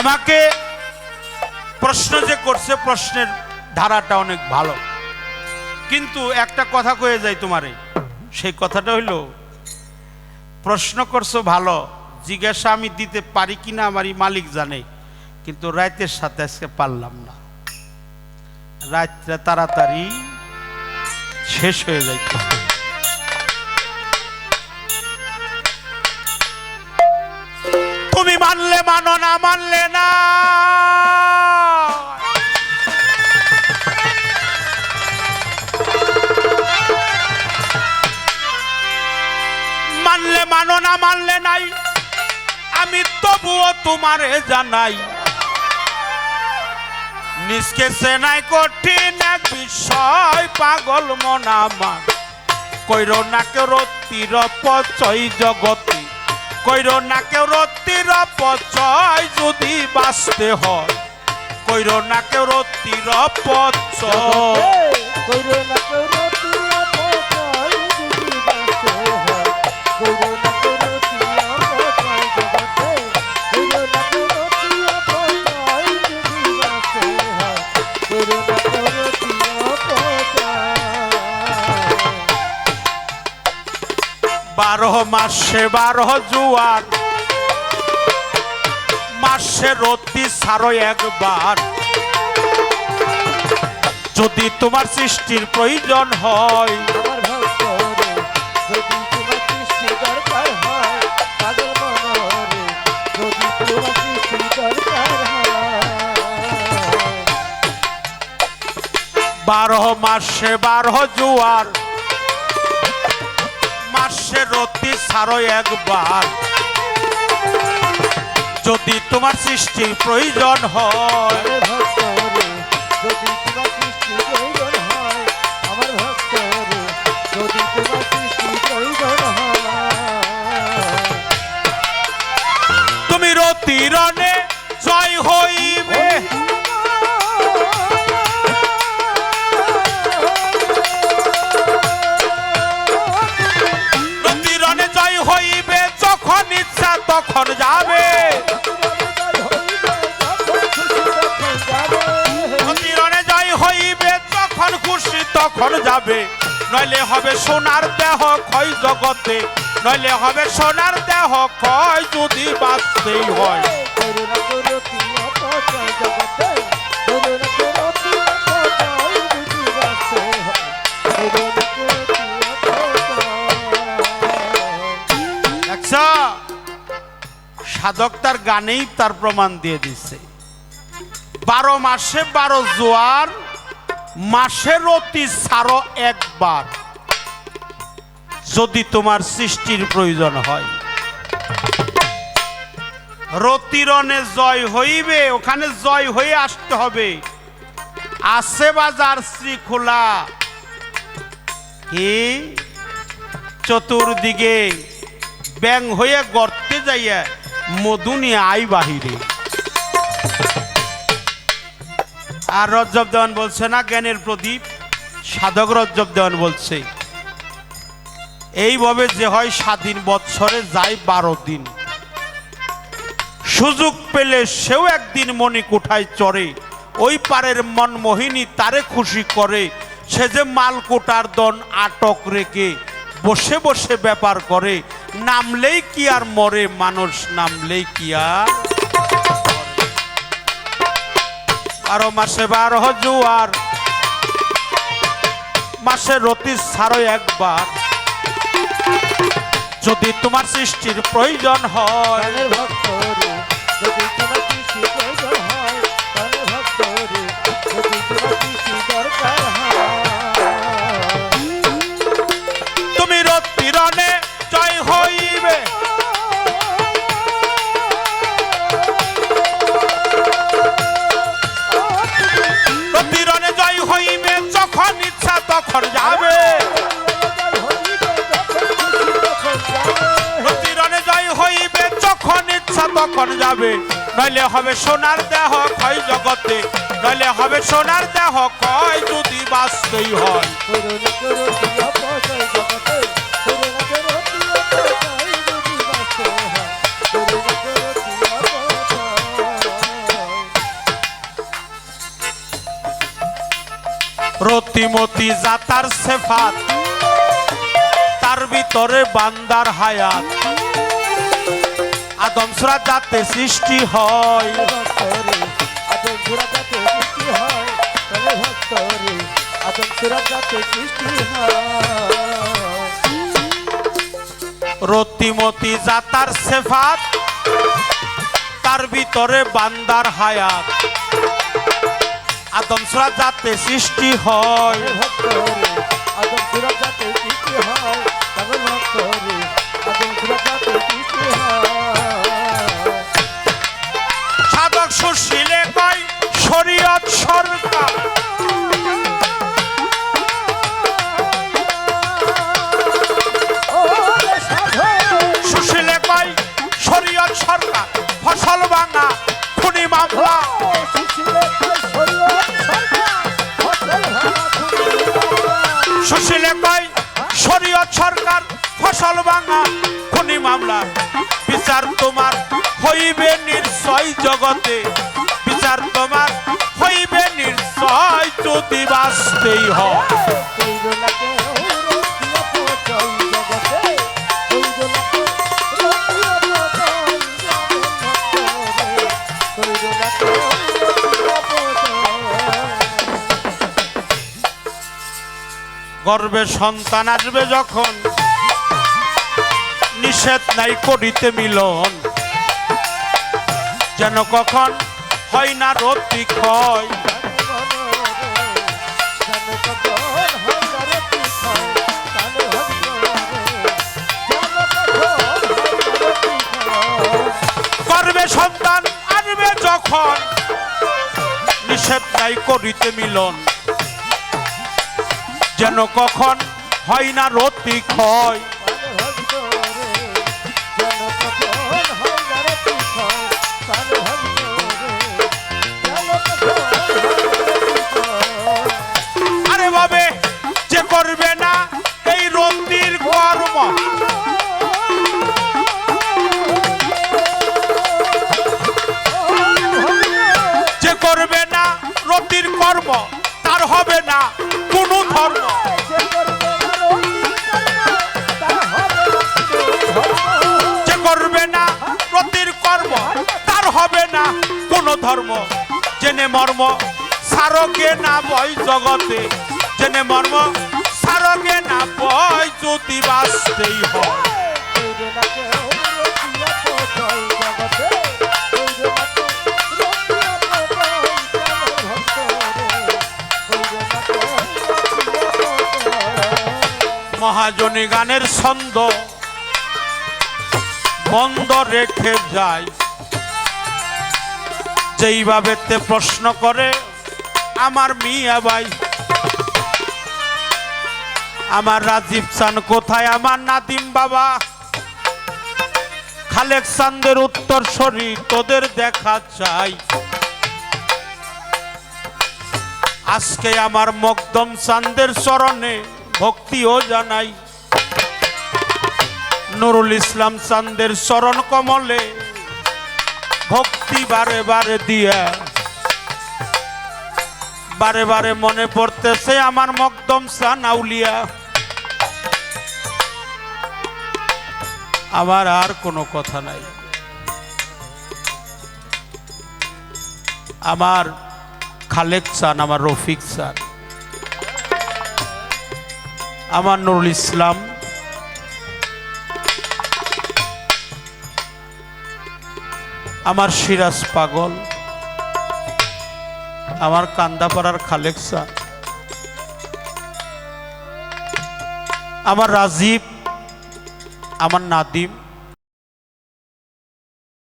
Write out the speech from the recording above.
আমাকে প্রশ্ন যে করছে, প্রশ্নের ধারাটা অনেক ভালো। কিন্তু একটা কথা কয়ে যাই তোমারে। সেই কথাটা হইল, প্রশ্ন করছ ভালো, জিজ্ঞাসা আমি দিতে পারি কিনা আমারই মালিক জানে, কিন্তু রাইতের সাথে আজকে পারলাম না। রাত্রে তাড়াতাড়ি শেষ হয়ে যাইতে মানো না, মানলে না। মানলে মানো না, মানলে নাই। আমি তবুও তোমারে জানাই। নিজকে সেনাই কঠিন এক বিষয়, পাগল মন আমার। কইর না কেউ রতির পচই জগতি। কইর না কেউ রত্তির পচয় যদি বাঁচতে হয়। কইর না কেউ রত্তির পচয় কইর না অপচয় বারো মাসে বারো জুয়ার। মাসে রতি সারো একবার। যদি তোমার সৃষ্টির প্রয়োজন হয়। বারো মাসে বারো জুয়ার। মাসে রতি সারো একবার। যদি তোমার সৃষ্টির প্রয়োজন হয় যাবে নইলে হবে সোনার দেহ ক্ষয় জগতে। নইলে হবে সোনার দেহ ক্ষয় যদি বাঁচতেই হয়। সাধক তার গানেই তার প্রমাণ দিয়ে দিছে। বারো মাসে বারো জোয়ার মাসের অতি সারো একবার। যদি তোমার সৃষ্টির প্রয়োজন হয়। রতিরণে জয় হইবে, ওখানে জয় হয়ে আসতে হবে। আছে বাজার শ্রীখোলা কি? চতুর্দিকে ব্যাং হয়ে গর্তে যাইয়া মধু নিয়ে আই বাহিরে। আর রজ্জব দেওয়ান বলছে না, জ্ঞানের প্রদীপ। সাধক রজ্জব দেওয়ান বলছে, এইভাবে যে হয় স্বাধীন বৎসরে যায় বারো দিন। সুযোগ পেলে সেও একদিন মণি কোঠায় চড়ে। ওই পারের মন মোহিনী তারে খুশি করে। সে যে মালকোটার দন আটক রেখে বসে বসে ব্যাপার করে। নামলেই কি আর মরে, মানুষ নামলেই কি আর বারো মাসে বারো জুয়ার। মাসে রতি সারো একবার। যদি তোমার সৃষ্টির প্রয়োজন হয় আশা তখন যাবে? নইলে হবে সোনার দেহ ক্ষয় জগতে, নইলে হবে সোনার দেহ কয় যদি বাঁচতেই হয়। রতিমতি জাতার সেফাত, তার ভিতরে বান্দার হায়াত। আদম সুরা যাতে সৃষ্টি হয়। ভক্তরে আদম সুরা যাতে সৃষ্টি তবে ভক্তরে আদম সুরা যাতে সৃষ্টি রতিমতি জাতার সেফাত তার ভিতরে বান্দার হায়াত। আদম সুরা যাতে সৃষ্টি হয়। বিচার তোমার হইবে নির্ষয় জগতে। বিচার তোমার হইবে নির্ষয় যদি বাঁচতেই হয়। গর্বে সন্তান আসবে যখন নিষেধ নাই করিতে মিলন। যেন কখন হয় না রতি ক্ষয়। গর্বে সন্তান আসবে যখন। নিষেধ নাই করিতে মিলন। যেন কখন হয় না রতি ক্ষয়। আরে ধর্ম, জেনে মর্ম, সারকে না বই জগতে। জেনে মর্ম, সারকে না বই যদি বাঁচতেই হয়। মহাজনী গানের ছন্দ বন্ধ রেখে যায়। যেইভাবে তে প্রশ্ন করে, আমার মিয়া ভাই, আমার রাজীব চান কোথায়? আমার নাদিম বাবা, খালেক চান্দের উত্তর সরি তোদের দেখা চাই। আজকে আমার মকদম চান্দের চরণে ভক্তিও জানাই। নুরুল ইসলাম চান্দের চরণ কমলে ভক্তি বারে বারে দিয়া। বারে বারে মনে পড়তেছে আমার মকদম চান আউলিয়া আমার আর কোনো কথা নাই। আমার খালেক চান আমার রফিক চান আমার নুরুল ইসলাম আমার সিরাজ পাগল আমার কান্দাপাড়ার খালেক চান আমার রাজীব আমার নাদিম